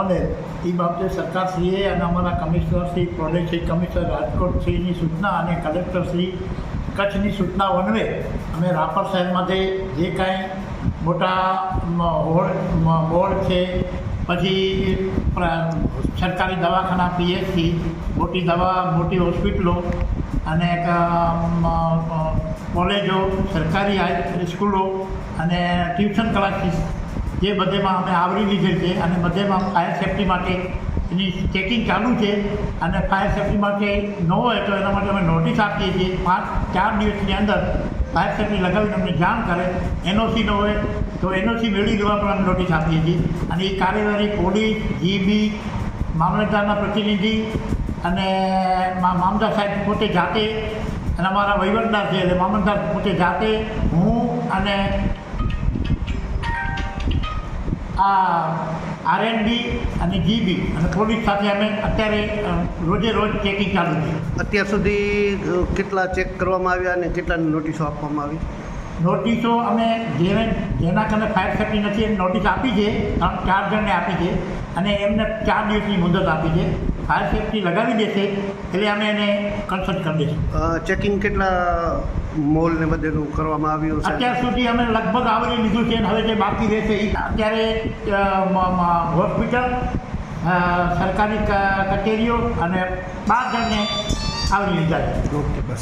મળે એ બાબતે સરકારશ્રીએ અને અમારા commissioner Shri project Shri commissioner Rajkot શ્રીની સૂચના અને કલેક્ટર શ્રી કચ્છની સૂચના અન્વયે અમે રાપર શહેરમાંથી જે કાંઈ મોટા હોડ છે, પછી સરકારી દવાખાના, પીએચસી, મોટી દવા, મોટી હોસ્પિટલો અને કોલેજો, સરકારી સ્કૂલો અને ટ્યુશન ક્લાસીસ જે બધેમાં અમે આવરી લીધેલ છે અને બધેમાં ફાયર સેફટી માટે એની ચેકિંગ ચાલુ છે અને ફાયર સેફટી માટે ન હોય તો એના માટે અમે નોટિસ આપીએ છીએ. પાંચ, ચાર દિવસની અંદર ફાયર સેફટી લગાવીને અમને જાણ કરે. એનઓસી ન હોય તો એનઓસી મેળવી લેવા પણ અમે નોટિસ આપીએ છીએ. અને એ કાર્યવાહી પોલીસ જીબી મામલતદારના પ્રતિનિધિ અને મામદાર સાહેબ પોતે જાતે અને અમારા વહીવટદાર છે એટલે મામલતદાર પોતે જાતે હું અને આ આરએનબી અને જીબી અને પોલીસ સાથે અમે અત્યારે રોજે રોજ ચેકિંગ ચાલુ છે. અત્યાર સુધી કેટલા ચેક કરવામાં આવ્યા અને કેટલાની નોટિસો આપવામાં આવી? નોટિસો અમે જેને જેના કારણે ફાયર સેફ્ટી નથી એમ નોટિસ આપી છે. ચાર જણને આપી છે. અને એમને ચાર દિવસની મુદત આપી છે. ફાયર સેફ્ટી લગાવી દેશે એટલે અમે એને કન્સલ્ટ કરી દઈશું. ચેકિંગ કેટલા મોલ ને બધેનું કરવામાં આવ્યું છે? અત્યાર સુધી અમે લગભગ આવરી લીધું છે અને હવે જે બાકી રહેશે એ અત્યારે હોસ્પિટલ સરકારી કચેરીઓ અને બાર જણને આવરી લીધા છે. ઓકે બસ.